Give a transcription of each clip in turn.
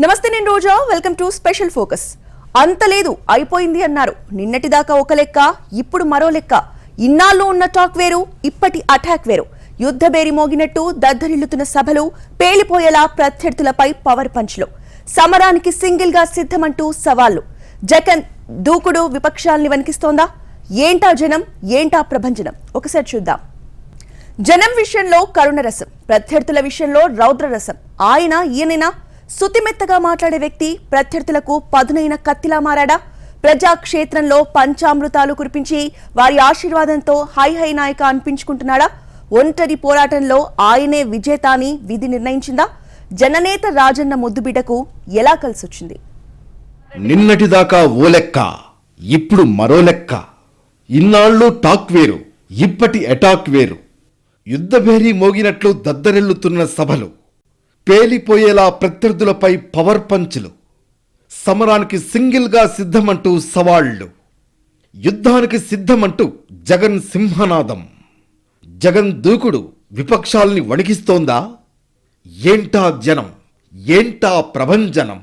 నమస్తే నేను Roja. Welcome to special focus. అంత లేదు అయిపోయింది అన్నారు. నిన్నటిదాకా ఒక లెక్క ఇప్పుడు మరో లెక్క. ఇన్నాళ్ళు ఉన్న టాక్ వేరు ఇప్పటి అటాక్ వేరు. యుద్ధ బేరి మోగినట్టు దద్దరిల్లుతున్న సభలు పేలిపోయేలా ప్రత్యర్థులపై పవర్ పంచ్లు. సమరానికి సింగిల్గా సిద్ధమంటూ సవాళ్ళు జగన్ దూకుడు విపక్షాల్ని వణికిస్తోందా? ఏంటా జనం ఏంటా ప్రభంజనం? ఒకసారి చూద్దాం. జనం విషయంలో కరుణరసం ప్రత్యర్థుల విషయంలో రౌద్రరసం ఆయన ఈయనైనా? సుతిమెత్తగా మాట్లాడే వ్యక్తి ప్రత్యర్థులకు పదునైన కత్తిలా మారాడా? ప్రజాక్షేత్రంలో పంచామృతాలు కురిపించి వారి ఆశీర్వాదంతో హై హై నాయక అనిపించుకుంటున్నాడా? ఒంటరి పోరాటంలో ఆయనే విజేత అని విధి నిర్ణయించిందా? జననేత రాజన్న ముద్దుబిడ్డకు ఎలా కలిసొచ్చింది? నిన్నటిదాకా ఓ లెక్క ఇప్పుడు మరో లెక్క. ఇన్నాళ్ళు టాక్ వేరు ఇప్పటి అటాక్ వేరు. యుద్ధభేరీ మోగినట్లు దద్దరెల్లుతున్న సభలు. పేలిపోయేలా ప్రత్యర్థులపై పవర్ పంచ్లు. సమరానికి సింగిల్గా సిద్ధమంటూ సవాళ్ళు. యుద్ధానికి సిద్ధమంటూ జగన్ సింహనాదం. జగన్ దూకుడు విపక్షాల్ని వణికిస్తోందా? ఏంటా జనం? ఏంటా ప్రభంజనం?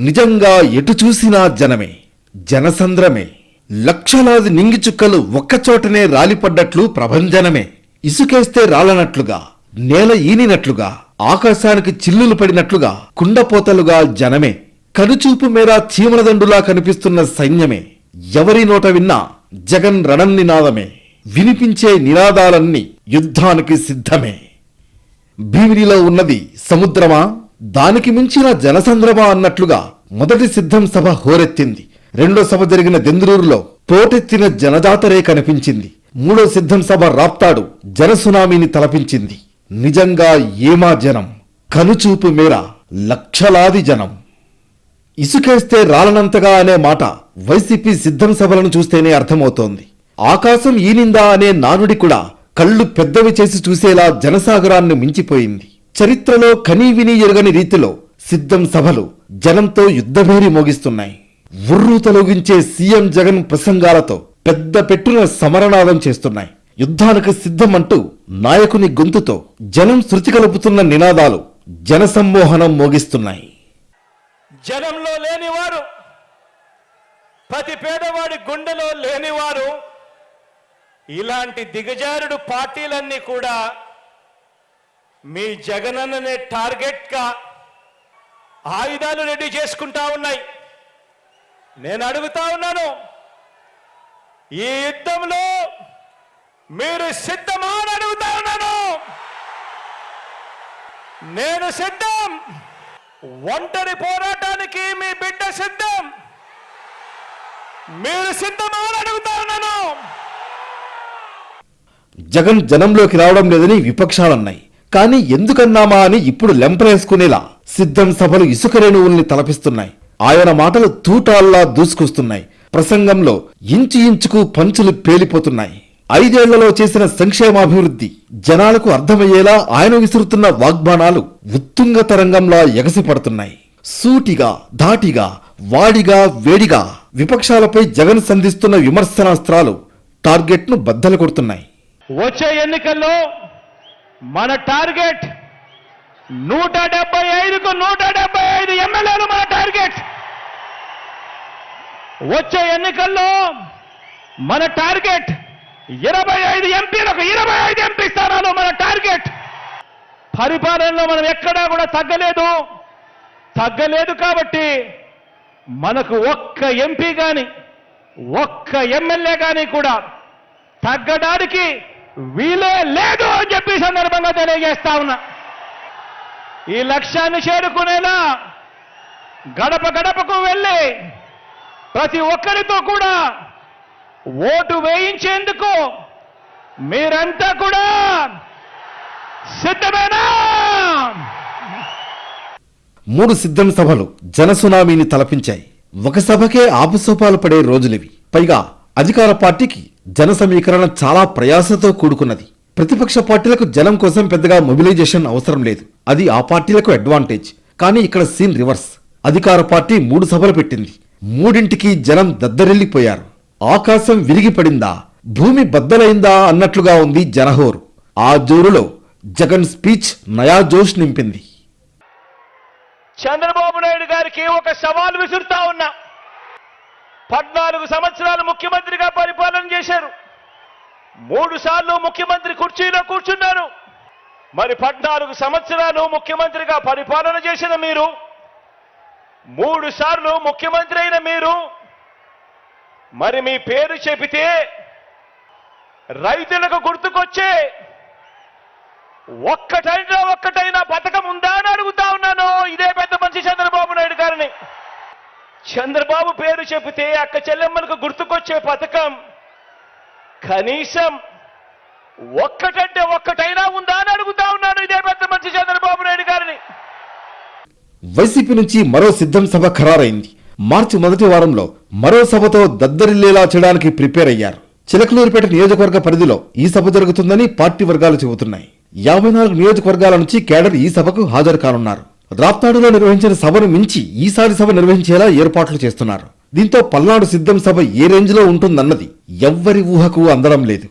నిజంగా ఎటు చూసినా జనమే జనసంద్రమే. లక్షలాది నింగిచుక్కలు ఒక్కచోటనే రాలిపడ్డట్లు ప్రభంజనమే. ఇసుకేస్తే రాలనట్లుగా నేల ఈనినట్లుగా. ఆకాశానికి చిల్లులు పడినట్లుగా కుండపోతలుగా జనమే. కనుచూపు మేర చీమలదండులా కనిపిస్తున్న సైన్యమే. ఎవరి నోట విన్నా జగన్ రణం నినాదమే వినిపించే నినాదాలన్నీ యుద్ధానికి సిద్ధమే. భీమిలిలో ఉన్నది సముద్రమా? దానికి మించిన జనసంద్రమా అన్నట్లుగా మొదటి సిద్ధం సభ హోరెత్తింది. రెండో సభ జరిగిన దెందురూరులో పోటెత్తిన జనజాతరే కనిపించింది. మూడో సిద్ధం సభ రాప్తాడు జనసునామీని తలపించింది. నిజంగా ఏమా జనం? కనుచూపు మేర లక్షలాది జనం. ఇసుకేస్తే రాలనంతగా అనే మాట వైసీపీ సిద్ధం సభలను చూస్తేనే అర్థమవుతోంది. ఆకాశం ఈనిందా అనే నానుడి కూడా కళ్ళు పెద్దవి చేసి చూసేలా జనసాగరాన్ని మించిపోయింది. చరిత్రలో కనీవిని ఎరుగని రీతిలో సిద్ధం సభలు జనంతో యుద్ధభేరి మోగిస్తున్నాయి. ఉర్రు తొలగించే సీఎం జగన్ ప్రసంగాలతో పెద్ద పెట్టున సమరనాదం చేస్తున్నాయి. యుద్ధానికి సిద్ధమంటూ నాయకుని గొంతుతో జనం శృతి కలుపుతున్న నినాదాలు జనసమ్మోహనం మోగిస్తున్నాయి. జనంలో లేనివారు ప్రతి పేదవాడి గుండెలో లేనివారు ఇలాంటి దిగజారుడు పార్టీలన్నీ కూడా మీ జగనన్ననే టార్గెట్గా ఆయుధాలు రెడీ చేసుకుంటా ఉన్నాయి. నేను అడుగుతా ఉన్నాను ఈ యుద్ధంలో మీరు సిద్ధమా అని అడుగుతా ఉన్నాను. నేను సిద్ధం. ఒంటరి పోరాటానికి మీ బిడ్డ సిద్ధం. మీరు సిద్ధమా అని అడుగుతా ఉన్నాను. జగన్ జనంలోకి రావడం లేదని విపక్షాలన్నాయి. కానీ ఎందుకన్నామా అని ఇప్పుడు లెంపలేసుకునేలా సిద్ధం సభలు ఇసుక రేణువుల్ని తలపిస్తున్నాయి. ఆయన మాటలు తూటాల్లా దూసుకొస్తున్నాయి. ప్రసంగంలో ఇంచు ఇంచుకు పంచులు పేలిపోతున్నాయి. ఐదేళ్ళలో చేసిన సంక్షేమాభివృద్ధి జనాలకు అర్థమయ్యేలా ఆయన విసురుతున్న వాగ్బాణాలు ఉత్తుంగ తరంగంలా ఎగసిపడుతున్నాయి. సూటిగా ధాటిగా వాడిగా వేడిగా విపక్షాలపై జగన్ సంధిస్తున్న విమర్శనాస్త్రాలు టార్గెట్ను బద్దలు కొడుతున్నాయి. వచ్చే ఎన్నికల్లో మన టార్గెట్ నూట డెబ్బై ఐదుకు నూట డెబ్బై ఐదు ఎమ్మెల్యేలు మన టార్గెట్. వచ్చే ఎన్నికల్లో మన టార్గెట్ ఇరవై ఐదు ఎంపీలకు ఇరవై ఐదు ఎంపీ స్థానాలు మన టార్గెట్. పరిపాలనలో మనం ఎక్కడా కూడా తగ్గలేదు. తగ్గలేదు కాబట్టి మనకు ఒక్క ఎంపీ కానీ ఒక్క ఎమ్మెల్యే కానీ కూడా తగ్గడానికి వీలే లేదు అని చెప్పి సందర్భంగా తెలియజేస్తా ఉన్నా. ఈ లక్ష్యాన్ని చేరుకునేలా గడప గడపకు వెళ్ళి ప్రతి ఒక్కరితో కూడా ఓటు వేయించేందుకు మీరంతా కూడా సిద్ధమేనా? మూడు సిద్ధం సభలు జనసునామీని తలపించాయి. ఒక సభకే ఆపసోపాలు పడే రోజులివి. పైగా అధికార పార్టీకి జన సమీకరణ చాలా ప్రయాసతో కూడుకున్నది. ప్రతిపక్ష పార్టీలకు జనం కోసం పెద్దగా మొబిలైజేషన్ అవసరం లేదు. అది ఆ పార్టీలకు అడ్వాంటేజ్. కానీ ఇక్కడ సీన్ రివర్స్. అధికార పార్టీ మూడు సభలు పెట్టింది. మూడింటికి జనం దద్దరిల్లిపోయారు. ఆకాశం విరిగిపడిందా? భూమి బద్దలైందా అన్నట్లుగా ఉంది జనహోర్. ఆ జోరులో జగన్ స్పీచ్ నయా జోష్ నింపింది. చంద్రబాబు నాయుడు గారికి ఒక సవాల్ విసురుతా ఉన్నా. పద్నాలుగు సంవత్సరాలు ముఖ్యమంత్రిగా పరిపాలన చేశారు. మూడు సార్లు ముఖ్యమంత్రి కుర్చీలో కూర్చున్నారు. మరి పద్నాలుగు సంవత్సరాలు ముఖ్యమంత్రిగా పరిపాలన చేసిన మీరు మూడు సార్లు ముఖ్యమంత్రి అయిన మీరు మరి మీ పేరు చెబితే రైతులకు గుర్తుకొచ్చే ఒక్కటైనా ఒక్కటైనా పథకం ఉందా అని అడుగుతా ఉన్నాను. ఇదే పెద్ద మనిషి చంద్రబాబు నాయుడు గారిని. చంద్రబాబు పేరు చెబితే అక్క చెల్లెమ్మలకు గుర్తుకొచ్చే పథకం కనీసం ఒక్కటంటే ఒక్కటైనా ఉందా అని అడుగుతా ఉన్నాను. ఇదే పెద్ద మనిషి చంద్రబాబు నాయుడు గారిని. వైసీపీ నుంచి మరో సిద్ధం సభ ఖరారైంది. మార్చి మొదటి వారంలో మరో సభతో దద్దరిల్లేలా చేయడానికి ప్రిపేర్ అయ్యారు. చిలకలూరుపేట నియోజకవర్గ పరిధిలో ఈ సభ జరుగుతుందని పార్టీ వర్గాలు చెబుతున్నాయి. యాభై నాలుగు నియోజకవర్గాల నుంచి కేడర్ ఈ సభకు హాజరు కానున్నారు. రాప్తాడులో నిర్వహించిన సభను మించి ఈసారి సభ నిర్వహించేలా ఏర్పాట్లు చేస్తున్నారు. దీంతో పల్నాడు సిద్ధం సభ ఏ రేంజ్లో ఉంటుందన్నది ఎవ్వరి ఊహకు అందడం లేదు.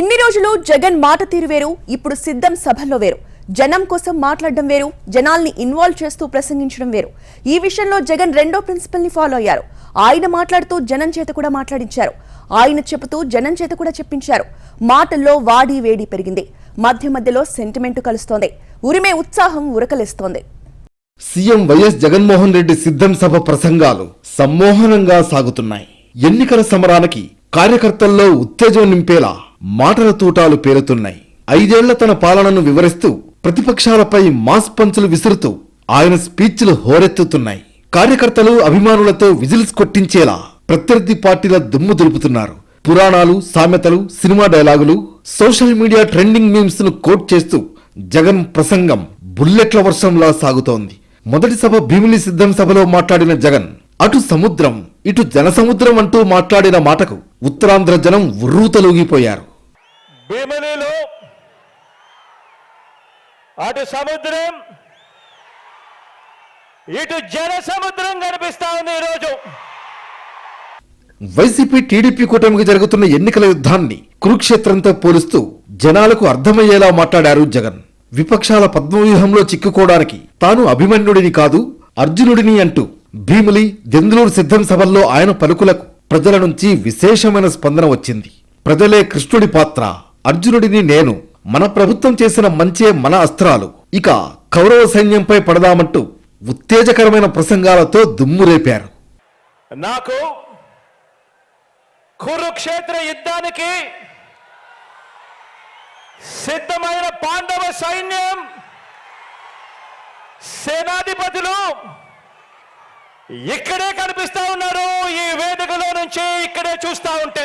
ఇన్ని రోజులు జగన్ మాట తీరు వేరు ఇప్పుడు సిద్ధం సభలో వేరు. జనం కోసం మాట్లాడడం వేరు జనాల్ని ఇన్వాల్వ్ చేస్తూ ప్రసంగించడం వేరు. ఈ విషయంలో జగన్ రెండో ప్రిన్సిపల్ని ఫాలో అయ్యారు. ఆయన మాట్లాడుతూ జనం చేత కూడా మాట్లాడించారు. ఆయన చెబుతూ జనం చేత కూడా చెప్పించారు. మాటల్లో వాడి వేడి పెరిగింది. మధ్య మధ్యలో సెంటిమెంట్ కలుస్తోంది. ఉరిమే ఉత్సాహం ఉరకలేస్తోంది. సీఎం వైఎస్ జగన్మోహన్ రెడ్డి సిద్ధం సభ ప్రసంగాలు సమ్మోహనంగా సాగుతున్నాయి. ఎన్నికల సమరానికి కార్యకర్తల్లో ఉత్తేజం నింపేలా మాటల తూటాలు పేరుతున్నాయి ఐదేళ్ళ తన పాలనను వివరిస్తూ ప్రతిపక్షాలపై మాస్ పంచులు విసురుతూ ఆయన స్పీచ్లు హోరెత్తుతున్నాయి. కార్యకర్తలు అభిమానులతో విజిల్స్ కొట్టించేలా ప్రత్యర్థి పార్టీల దుమ్ము దులుపుతున్నారు. పురాణాలు సామెతలు సినిమా డైలాగులు సోషల్ మీడియా ట్రెండింగ్ మీమ్స్ను కోట్ చేస్తూ జగన్ ప్రసంగం బుల్లెట్ల వర్షంలా సాగుతోంది. మొదటి సభ భీమిలి సిద్ధం సభలో మాట్లాడిన జగన్ అటు సముద్రం ఇటు జనసముద్రం అంటూ మాట్లాడిన మాటకు ఉత్తరాంధ్ర జనం ఉర్రూతలూగిపోయారు. భీమిలిలో అటు సముద్రం ఇటు జన సముద్రం కనిపిస్తా ఉంది ఈరోజు. వైసీపీ టీడీపీ కూటమికి జరుగుతున్న ఎన్నికల యుద్ధాన్ని కురుక్షేత్రంతో పోలుస్తూ జనాలకు అర్థమయ్యేలా మాట్లాడారు జగన్. విపక్షాల పద్మవ్యూహంలో చిక్కుకోవడానికి తాను అభిమన్యుడిని కాదు అర్జునుడిని అంటూ భీములి దెందులూరు సిద్ధం సభల్లో ఆయన పలుకులకు ప్రజల నుంచి విశేషమైన స్పందన వచ్చింది. ప్రజలే కృష్ణుడి పాత్ర అర్జునుడిని నేను మన ప్రభుత్వం చేసిన మంచే మన అస్త్రాలు. ఇక కౌరవ సైన్యంపై పడదామంటూ ఉత్తేజకరమైన ప్రసంగాలతో దుమ్మురేపారు నాకు కురుక్షేత్ర యుద్ధానికి సిద్ధమైన పాండవ సైన్యం సేనాధిపతులు ఇక్కడే కనిపిస్తా ఉన్నారు. ఈ వేదికలో నుంచి ఇక్కడే చూస్తా ఉంటే.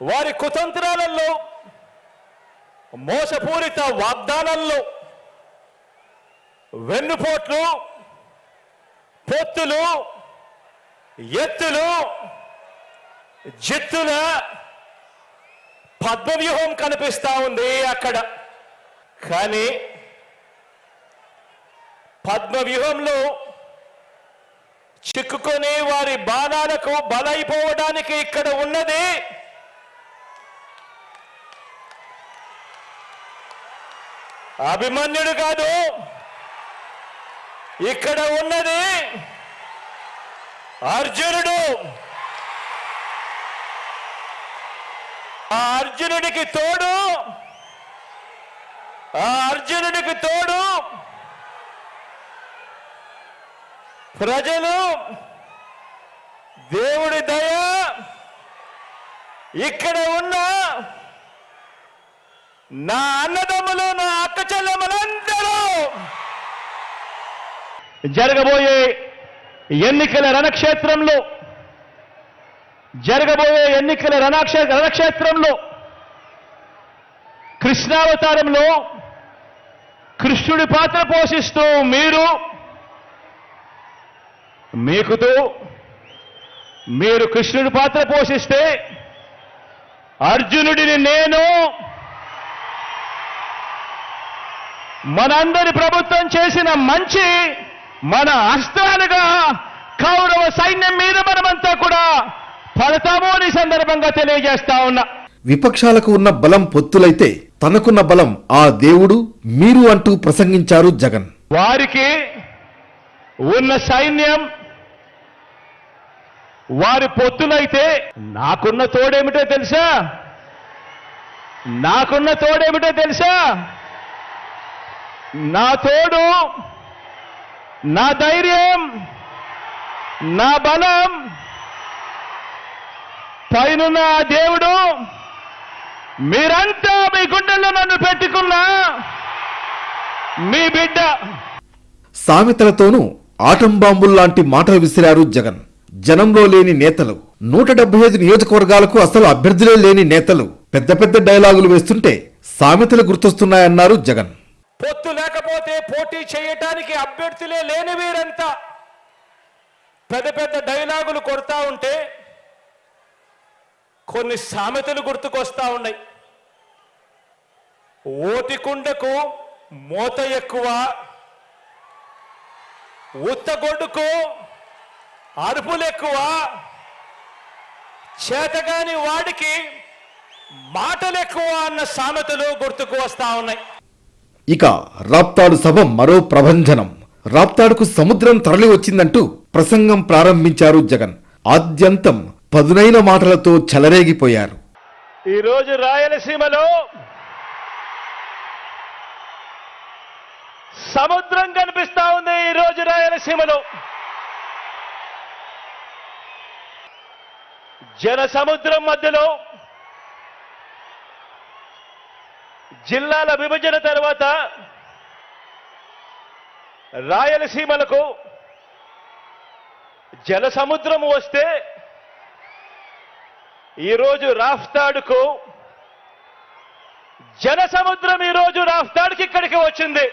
వారి కుతంత్రాలలో మోసపూరిత వాగ్దానాల్లో వెన్నుపోట్లు పొత్తులు ఎత్తులు జిత్తుల పద్మవ్యూహం కనిపిస్తా ఉంది అక్కడ. కానీ పద్మవ్యూహంలో చిక్కుకొని వారి బాణాలకు బలైపోవడానికి ఇక్కడ ఉన్నది అభిమన్యుడు కాదు. ఇక్కడ ఉన్నది అర్జునుడు. ఆ అర్జునుడికి తోడు. ఆ అర్జునుడికి తోడు. ప్రజలు. దేవుడి దయ. ఇక్కడ ఉన్న నా అన్నదమ్ములు నా అక్క చెల్లెమ్మలందరూ జరగబోయే ఎన్నికల రణక్షేత్రంలో జరగబోయే ఎన్నికల రణక్షే రణక్షేత్రంలో కృష్ణావతారంలో కృష్ణుడి పాత్ర పోషిస్తూ మీరు మీకుతూ మీరు కృష్ణుడి పాత్ర పోషిస్తే అర్జునుడిని నేను మనందరి ప్రభుత్వం చేసిన మంచి మన అస్త్రాలుగా కౌరవ సైన్యం మీద మనమంతా కూడా పడతాము అని సందర్భంగా తెలియజేస్తా ఉన్నా. విపక్షాలకు ఉన్న బలం పొత్తులైతే తనకున్న బలం ఆ దేవుడు మీరు అంటూ ప్రసంగించారు జగన్. వారికి ఉన్న సైన్యం వారి పొత్తులైతే నాకున్న తోడేమిటో తెలుసా? నాకున్న తోడేమిటో తెలుసా? నా తోడు నా ధైర్యం నా బలం పైనున్న దేవుడు మీరంతా మీ గుండెల్లో నన్ను పెట్టుకున్నా మీ బిడ్డ. సామెతలతోనూ ఆటం బాంబుల్లాంటి మాటలు విసిరారు జగన్. జనంలో లేని నేతలు. నూట డెబ్బై ఐదు నియోజకవర్గాలకు అసలు అభ్యర్థులే లేని నేతలు. పెద్ద పెద్ద డైలాగులు వేస్తుంటే సామెతలు గుర్తొస్తున్నాయన్నారు జగన్. పొత్తు లేకపోతే పోటీ చేయటానికి అభ్యర్థులే లేని వీరంతా పెద్ద పెద్ద డైలాగులు కొడతా ఉంటే కొన్ని సామెతలు గుర్తుకొస్తా ఉన్నాయి. ఓటికుండకు మోత ఎక్కువ ఉత్తగొడ్డుకు అరుపులు ఎక్కువ చేతగాని వాడికి మాటలు ఎక్కువ అన్న సామెతలు గుర్తుకు వస్తా ఉన్నాయి. ఇక రాప్తాడు సభ మరో ప్రభంజనం. రాప్తాడుకు సముద్రం తరలి వచ్చిందంటూ ప్రసంగం ప్రారంభించారు జగన్. ఆద్యంతం పదునైన మాటలతో చెలరేగిపోయారు. ఈరోజు రాయలసీమలో సముద్రం కనిపిస్తా ఉంది ఈరోజు రాయలసీమలో. జన సముద్రం మధ్యలో జిల్లాల విభజన తర్వాత రాయలసీమలకు జల సముద్రం వస్తే ఈరోజు రాఫ్తాడుకు జన సముద్రం ఈరోజు రాఫ్తాడుకి ఇక్కడికి వచ్చింది.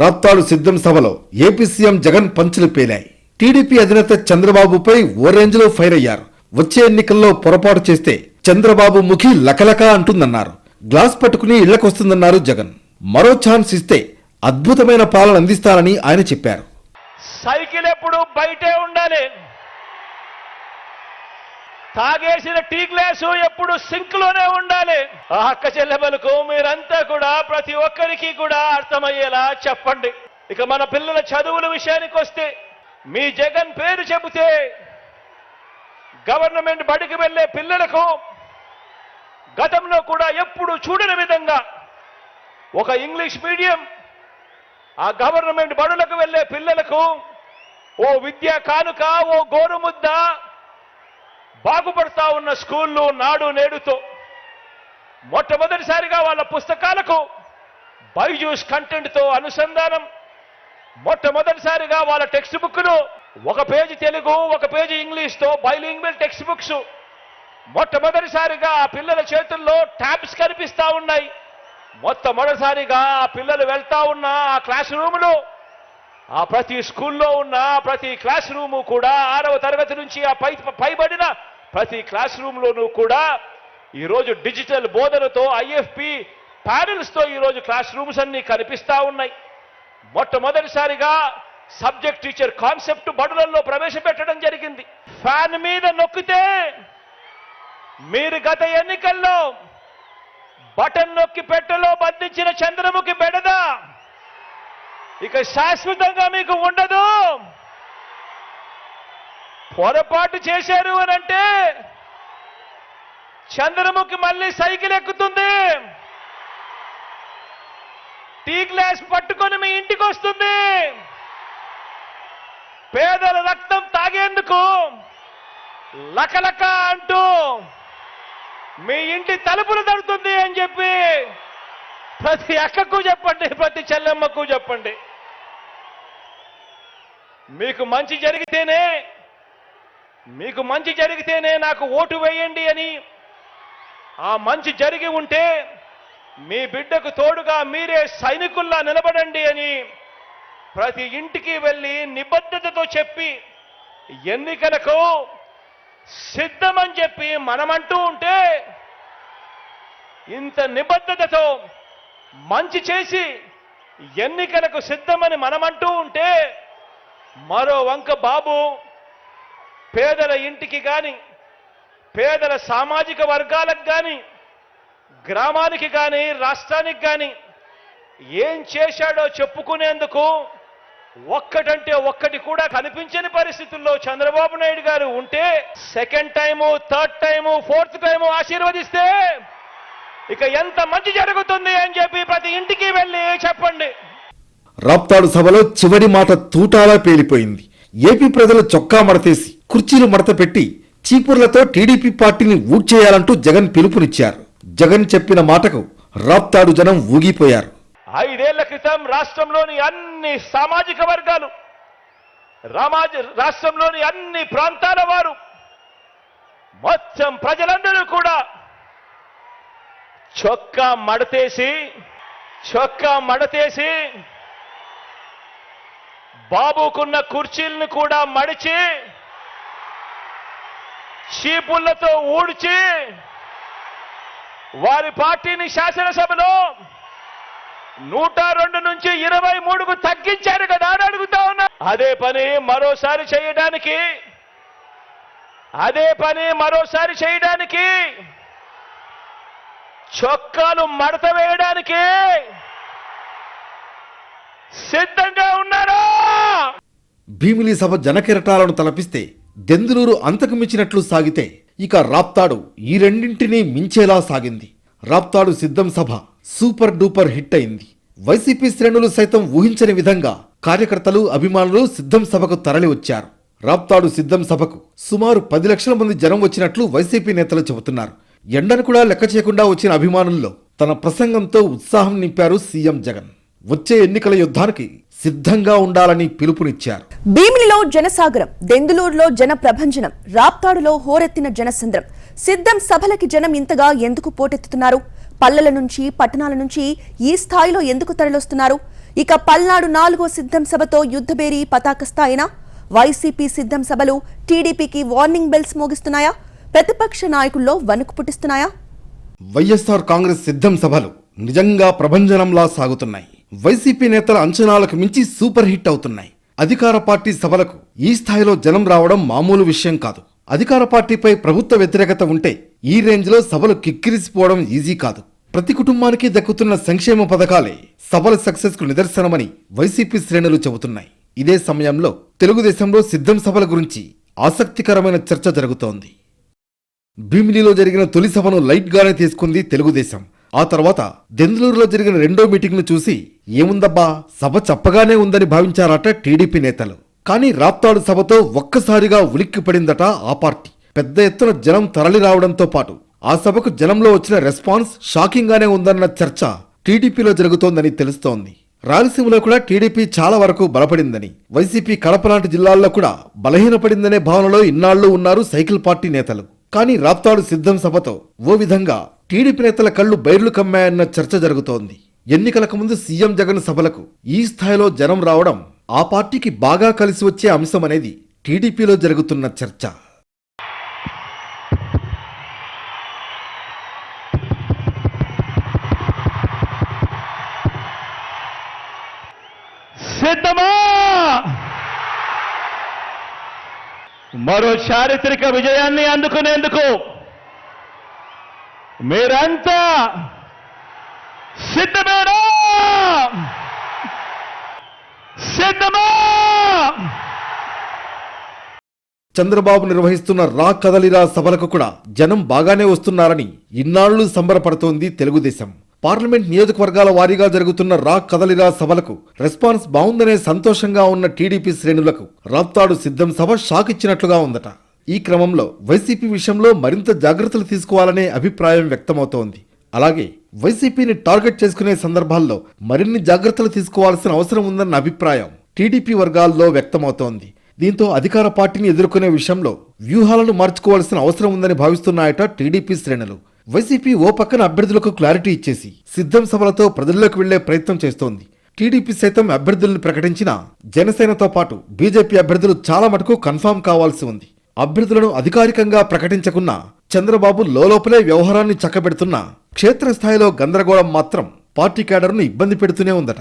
రాప్తాడు సిద్ధం సభలో ఏపీ సీఎం జగన్ పంచులు పేలాయి. టీడీపీ అధినేత చంద్రబాబుపై ఓ రేంజ్లో ఫైర్ అయ్యారు. వచ్చే ఎన్నికల్లో పొరపాటు చేస్తే చంద్రబాబు ముఖి లకలక అంటుందన్నారు. గ్లాస్ పట్టుకుని ఇళ్ళకొస్తుందన్నారు జగన్. మరో ఛాన్స్ ఇస్తే అద్భుతమైన పాలన అందిస్తానని ఆయన చెప్పారు. సైకిల్ ఎప్పుడు బయటే ఉండాలి. తాగేసిన టీ గ్లాసు ఎప్పుడు సింక్లోనే ఉండాలి. ఆ అక్క చెల్లెమలకు మీరంతా కూడా ప్రతి ఒక్కరికి కూడా అర్థమయ్యేలా చెప్పండి. ఇక మన పిల్లల చదువుల విషయానికి వస్తే మీ జగన్ పేరు చెబితే గవర్నమెంట్ బడికి వెళ్ళే పిల్లలకు గతంలో కూడా ఎప్పుడు చూడని విధంగా ఒక ఇంగ్లీష్ మీడియం ఆ గవర్నమెంట్ బడులకు వెళ్ళే పిల్లలకు ఓ విద్యా కానుక ఓ గోరుముద్ద బాగుపడతా ఉన్న స్కూళ్ళు నాడు నేడుతో మొట్టమొదటిసారిగా వాళ్ళ పుస్తకాలకు బైజూస్ కంటెంట్తో అనుసంధానం. మొట్టమొదటిసారిగా వాళ్ళ టెక్స్ట్ బుక్ను ఒక పేజీ తెలుగు ఒక పేజీ ఇంగ్లీష్తో బైలింగ్వల్ టెక్స్ట్ బుక్స్ మొట్టమొదటిసారిగా ఆ పిల్లల చేతుల్లో ట్యాబ్స్ కనిపిస్తా ఉన్నాయి. మొట్టమొదటిసారిగా ఆ పిల్లలు వెళ్తా ఉన్న ఆ క్లాస్ రూములు ఆ ప్రతి స్కూల్లో ఉన్న ప్రతి క్లాస్ రూము కూడా ఆరవ తరగతి నుంచి ఆ పై పైబడిన ప్రతి క్లాస్ రూమ్లోనూ కూడా ఈరోజు డిజిటల్ బోధనతో ఐఎఫ్పి ప్యానెల్స్తో ఈరోజు క్లాస్ రూమ్స్ అన్నీ కనిపిస్తూ ఉన్నాయి. మొట్టమొదటిసారిగా సబ్జెక్ట్ టీచర్ కాన్సెప్ట్ బడులలో ప్రవేశపెట్టడం జరిగింది. ఫ్యాన్ మీద నొక్కితే మీరు గత ఎన్నికల్లో బటన్ నొక్కి పెట్టెలో బంధించిన చంద్రముఖి బెడద. ఇక శాశ్వతంగా మీకు ఉండదు. పొరపాటు చేశారు అని అంటే చంద్రముఖి మళ్ళీ సైకిల్ ఎక్కుతుంది. టీ గ్లాస్ పట్టుకొని మీ ఇంటికి వస్తుంది. పేదల రక్తం తాగేందుకు లకలక అంటూ మీ ఇంటి తలుపులు తడుతుంది అని చెప్పి ప్రతి అక్కకు చెప్పండి ప్రతి చెల్లెమ్మకు చెప్పండి. మీకు మంచి జరిగితేనే మీకు మంచి జరిగితేనే నాకు ఓటు వేయండి అని ఆ మంచి జరిగి ఉంటే మీ బిడ్డకు తోడుగా మీరే సైనికుల్లా నిలబడండి అని ప్రతి ఇంటికి వెళ్ళి నిబద్ధతతో చెప్పి ఎన్నికలకు సిద్ధమని చెప్పి మనమంటూ ఉంటే ఇంత నిబద్ధతతో మంచి చేసి ఎన్నికలకు సిద్ధమని మనమంటూ ఉంటే మరో వంక బాబు పేదల ఇంటికి కానీ పేదల సామాజిక వర్గాలకు కానీ గ్రామానికి కానీ రాష్ట్రానికి కానీ ఏం చేశాడో చెప్పుకునేందుకు ఒక్కటంటే ఒక్కటి కూడా కనిపించని పరిస్థితుల్లో చంద్రబాబు నాయుడు గారు ఉంటే second time third time fourth time ఆశీర్వదిస్తే ఇక ఎంత మంచి జరుగుతుంది అని చెప్పి ప్రతి ఇంటికి వెళ్ళి చెప్పండి. రాప్తాడు సభలో చివరి మాట తూటాలా పేలిపోయింది. ఏపీ ప్రజలు చొక్కా మడతేసి కుర్చీలు మడత పెట్టి చీపుర్లతో టీడీపీ పార్టీని ఊడ్చేయాలంటూ జగన్ పిలుపునిచ్చారు. జగన్ చెప్పిన మాటకు రాప్తాడు జనం ఊగిపోయారు. ఐదేళ్ళ క్రితం రాష్ట్రంలోని అన్ని సామాజిక వర్గాలు రామాజ రాష్ట్రంలోని అన్ని ప్రాంతాల వారు మొత్తం ప్రజలందరూ కూడా చొక్కా మడతేసి చొక్కా మడతేసి బాబుకున్న కుర్చీలను కూడా మడిచి చీపుళ్ళతో ఊడ్చి వారి పార్టీని శాసనసభలో నూట రెండు నుంచి ఇరవై మూడుకు తగ్గించారు కదా అని అడుగుతా ఉన్నా. అదే పని మరోసారి చేయడానికి. అదే పని మరోసారి చేయడానికి. చొక్కాలు మడత వేయడానికి. సిద్ధంగా ఉన్నారా? భీమిలి సభ జనకిరటాలను తలపిస్తే దెందులూరు అంతకుమించినట్లు సాగితే ఇక రాప్తాడు ఈ రెండింటినీ మించేలా సాగింది. రాప్తాడు సిద్ధం సభ. సూపర్ డూపర్ హిట్ అయింది. వైసీపీ శ్రేణులు సైతం ఊహించని విధంగా కార్యకర్తలు అభిమానులు సిద్ధం సభకు తరలి వచ్చారు రాప్తాడు సిద్ధం సభకు సుమారు పది లక్షల మంది జనం వచ్చినట్లు వైసీపీ నేతలు చెబుతున్నారు. ఎండను కూడా లెక్క చేయకుండా వచ్చిన అభిమానుల్లో తన ప్రసంగంతో ఉత్సాహం నింపారు సీఎం జగన్. వచ్చే ఎన్నికల యుద్ధానికి సిద్ధంగా ఉండాలని పిలుపునిచ్చారు. భీమిలిలో జనసాగరం దెందులూరులో జన ప్రభంజనం రాప్తాడులో హోరెత్తిన జనసంద్రం సిద్ధం సభలకి జనం ఇంతగా ఎందుకు పోటెత్తుతున్నారు? పల్లెల నుంచి పట్టణాల నుంచి ఈ స్థాయిలో ఎందుకు తరలొస్తున్నారు ఇక పల్నాడు నాలుగో సిద్ధం సభతో యుద్ధబేరి పతాక స్థాయినా? వైసీపీ సిద్ధం సభలు టీడీపీకి వార్నింగ్ బెల్స్ మోగిస్తున్నాయా? ప్రతిపక్ష నాయకుల్లో వణుకు పుట్టిస్తున్నాయా? వైఎస్ఆర్ కాంగ్రెస్ సిద్ధం సభలు నిజంగా ప్రభంజనంలా సాగుతున్నాయి. వైసీపీ నేతల అంచనాలకు మించి సూపర్ హిట్ అవుతున్నాయి. అధికార పార్టీ సభలకు ఈ స్థాయిలో జనం రావడం మామూలు విషయం కాదు. అధికార పార్టీపై ప్రభుత్వ వ్యతిరేకత ఉంటే ఈ రేంజ్లో సభలు కిక్కిరిసిపోవడం ఈజీ కాదు. ప్రతి కుటుంబానికి దక్కుతున్న సంక్షేమ పథకాలే సభల సక్సెస్కు నిదర్శనమని వైసీపీ శ్రేణులు చెబుతున్నాయి. ఇదే సమయంలో తెలుగుదేశంలో సిద్ధం సభల గురించి ఆసక్తికరమైన చర్చ జరుగుతోంది. భీమిలిలో జరిగిన తొలి సభను లైట్గానే తీసుకుంది తెలుగుదేశం. ఆ తర్వాత దెందులూరులో జరిగిన రెండో మీటింగ్ను చూసి ఏముందబ్బా సభ చప్పగానే ఉందని భావించారట టీడీపీ నేతలు. కానీ రాప్తాడు సభతో ఒక్కసారిగా ఉలిక్కిపడిందట ఆ పార్టీ. పెద్ద ఎత్తున జనం తరలి రావడంతో పాటు ఆ సభకు జనంలో వచ్చిన రెస్పాన్స్ షాకింగ్ గానే ఉందన్న చర్చ టీడీపీలో జరుగుతోందని తెలుస్తోంది. రాయలసీమలో కూడా టీడీపీ చాలా వరకు బలపడిందని వైసీపీ కడప లాంటి జిల్లాల్లో కూడా బలహీనపడిందనే భావనలో ఇన్నాళ్ళు ఉన్నారు సైకిల్ పార్టీ నేతలు. కానీ రాప్తాడు సిద్ధం సభతో ఓ విధంగా టీడీపీ నేతల కళ్ళు బైర్లు కమ్మాయన్న చర్చ జరుగుతోంది. ఎన్నికలకు ముందు సీఎం జగన్ సభలకు ఈ స్థాయిలో జనం రావడం ఆ పార్టీకి బాగా కలిసి వచ్చే అంశం అనేది టీడీపీలో జరుగుతున్న చర్చ. సిద్ధమా? మరో చారిత్రక విజయాన్ని అందుకునేందుకు మీరంతా సిద్ధమేనా? సిద్ధమా చంద్రబాబు నిర్వహిస్తున్న రా కదలిరా సభలకు కూడా జనం బాగానే వస్తున్నారని ఇన్నాళ్ళు సంబరపడుతోంది తెలుగుదేశం. పార్లమెంట్ నియోజకవర్గాల వారీగా జరుగుతున్న రా కదలిరా సభలకు రెస్పాన్స్ బాగుందనే సంతోషంగా ఉన్న టీడీపీ శ్రేణులకు రాప్తాడు సిద్ధం సభ షాక్ ఇచ్చినట్లుగా ఉందట. ఈ క్రమంలో వైసీపీ విషయంలో మరింత జాగ్రత్తలు తీసుకోవాలనే అభిప్రాయం వ్యక్తమవుతోంది. అలాగే వైసీపీని టార్గెట్ చేసుకునే సందర్భాల్లో మరిన్ని జాగ్రత్తలు తీసుకోవాల్సిన అవసరం ఉందన్న అభిప్రాయం టీడీపీ వర్గాల్లో వ్యక్తమవుతోంది. దీంతో అధికార పార్టీని ఎదుర్కొనే విషయంలో వ్యూహాలను మార్చుకోవాల్సిన అవసరం ఉందని భావిస్తున్నాయట టీడీపీ శ్రేణులు. వైసీపీ ఓ పక్కన అభ్యర్థులకు క్లారిటీ ఇచ్చేసి సిద్ధం సభలతో ప్రజల్లోకి వెళ్ళే ప్రయత్నం చేస్తోంది. టీడీపీ సైతం అభ్యర్థులను ప్రకటించిన జనసేనతో పాటు బీజేపీ అభ్యర్థులు చాలా మటుకు కన్ఫామ్ కావాల్సి ఉంది. అభ్యర్థులను అధికారికంగా ప్రకటించకున్నా చంద్రబాబు లోపలే వ్యవహారాన్ని చక్కబెడుతున్న క్షేత్రస్థాయిలో గందరగోళం మాత్రం పార్టీ క్యాడర్ను ఇబ్బంది పెడుతూనే ఉందట.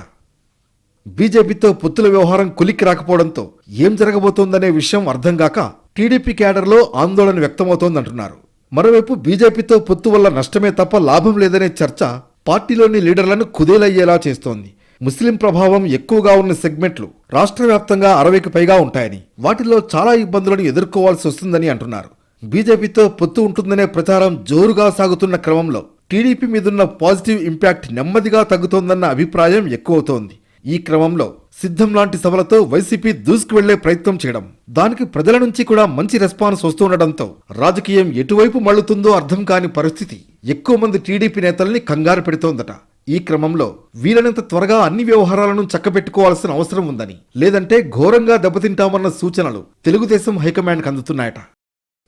బీజేపీతో పొత్తుల వ్యవహారం కులిక్కి రాకపోవడంతో ఏం జరగబోతోందనే విషయం అర్థం కాక టీడీపీ క్యాడర్లో ఆందోళన వ్యక్తమవుతోందంటున్నారు. మరోవైపు బీజేపీతో పొత్తు వల్ల నష్టమే తప్ప లాభం లేదనే చర్చ పార్టీలోని లీడర్లను కుదేలయ్యేలా చేస్తోంది. ముస్లిం ప్రభావం ఎక్కువగా ఉన్న సెగ్మెంట్లు రాష్ట్ర వ్యాప్తంగా అరవైకి పైగా ఉంటాయని వాటిలో చాలా ఇబ్బందులను ఎదుర్కోవాల్సి వస్తుందని అంటున్నారు. బీజేపీతో పొత్తు ఉంటుందనే ప్రచారం జోరుగా సాగుతున్న క్రమంలో టీడీపీ మీదున్న పాజిటివ్ ఇంపాక్ట్ నెమ్మదిగా తగ్గుతోందన్న అభిప్రాయం ఎక్కువవుతోంది. ఈ క్రమంలో సిద్ధం లాంటి సభలతో వైసీపీ దూసుకు వెళ్ళే ప్రయత్నం చేయడం దానికి ప్రజల నుంచి కూడా మంచి రెస్పాన్స్ వస్తుండటంతో రాజకీయం ఎటువైపు మళ్ళుతుందో అర్థం కాని పరిస్థితి ఎక్కువ మంది టీడీపీ నేతల్ని కంగారు పెడుతోందట. ఈ క్రమంలో వీలైనంత త్వరగా అన్ని వ్యవహారాలను చక్కబెట్టుకోవాల్సిన అవసరం ఉందని లేదంటే ఘోరంగా దెబ్బతింటామన్న సూచనలు తెలుగుదేశం హైకమాండ్కి అందుతున్నాయట.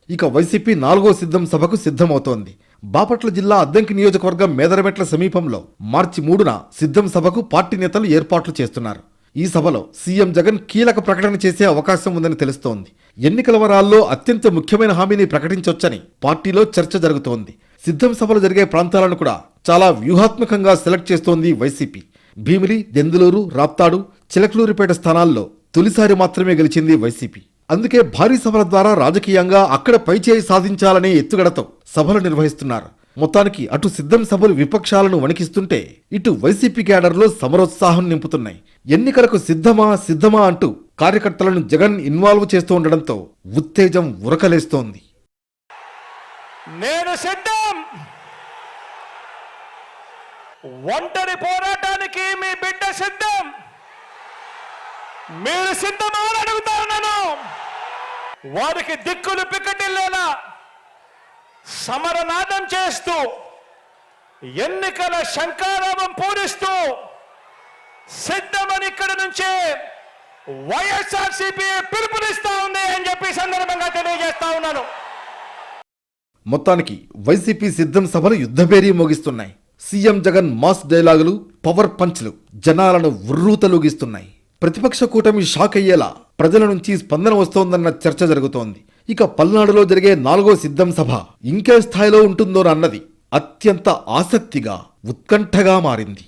ఇక వైసీపీ నాలుగో సిద్ధం సభకు సిద్ధమవుతోంది. బాపట్ల జిల్లా అద్దంకి నియోజకవర్గం మేదరమెట్ల సమీపంలో మార్చి మూడున సిద్ధం సభకు పార్టీ నేతలు ఏర్పాట్లు చేస్తున్నారు. ఈ సభలో సీఎం జగన్ కీలక ప్రకటన చేసే అవకాశం ఉందని తెలుస్తోంది. ఎన్నికల వరాల్లో అత్యంత ముఖ్యమైన హామీని ప్రకటించొచ్చని పార్టీలో చర్చ జరుగుతోంది. సిద్ధం సభలు జరిగే ప్రాంతాలను కూడా చాలా వ్యూహాత్మకంగా సెలెక్ట్ చేస్తోంది వైసీపీ. భీమిలి దెందులూరు రాప్తాడు చిలకలూరిపేట స్థానాల్లో తొలిసారి మాత్రమే గెలిచింది వైసీపీ. అందుకే భారీ సభల ద్వారా రాజకీయంగా అక్కడ పైచేయి సాధించాలనే ఎత్తుగడతో సభలు నిర్వహిస్తున్నారు. మొత్తానికి అటు సిద్ధం సభలు విపక్షాలను వణికిస్తుంటే ఇటు వైసీపీ క్యాడర్లో సమరోత్సాహం నింపుతున్నాయి. ఎన్నికలకు సిద్ధమా సిద్ధమా అంటూ కార్యకర్తలను జగన్ ఇన్వాల్వ్ చేస్తూ ఉండడంతో ఉత్తేజం ఉరకలేస్తోంది. నేను సిద్ధం. ఒంటరి పోరాటానికి మీ బిడ్డ సిద్ధం. మీరు సిద్ధమా అని ఉన్నాను వారికి దిక్కులు పిక్కటిల్లేలా సమరనాదం చేస్తూ ఎన్నికల శంకారామం పూరిస్తూ సిద్ధమని ఇక్కడి నుంచే వైఎస్ఆర్సీపీ పిలుపునిస్తా ఉంది అని చెప్పి సందర్భంగా తెలియజేస్తా ఉన్నాను. మొత్తానికి వైసీపీ సిద్ధం సభలు యుద్ధభేరీ మోగిస్తున్నాయి. సీఎం జగన్ మాస్ డైలాగులు పవర్ పంచ్లు జనాలను ఉర్రూతలూగిస్తున్నాయి ప్రతిపక్ష కూటమి షాక్ అయ్యేలా ప్రజల నుంచి స్పందన వస్తోందన్న చర్చ జరుగుతోంది. ఇక పల్నాడులో జరిగే నాలుగో సిద్ధం సభ ఇంకే స్థాయిలో ఉంటుందో అన్నది అత్యంత ఆసక్తిగా ఉత్కంఠగా మారింది.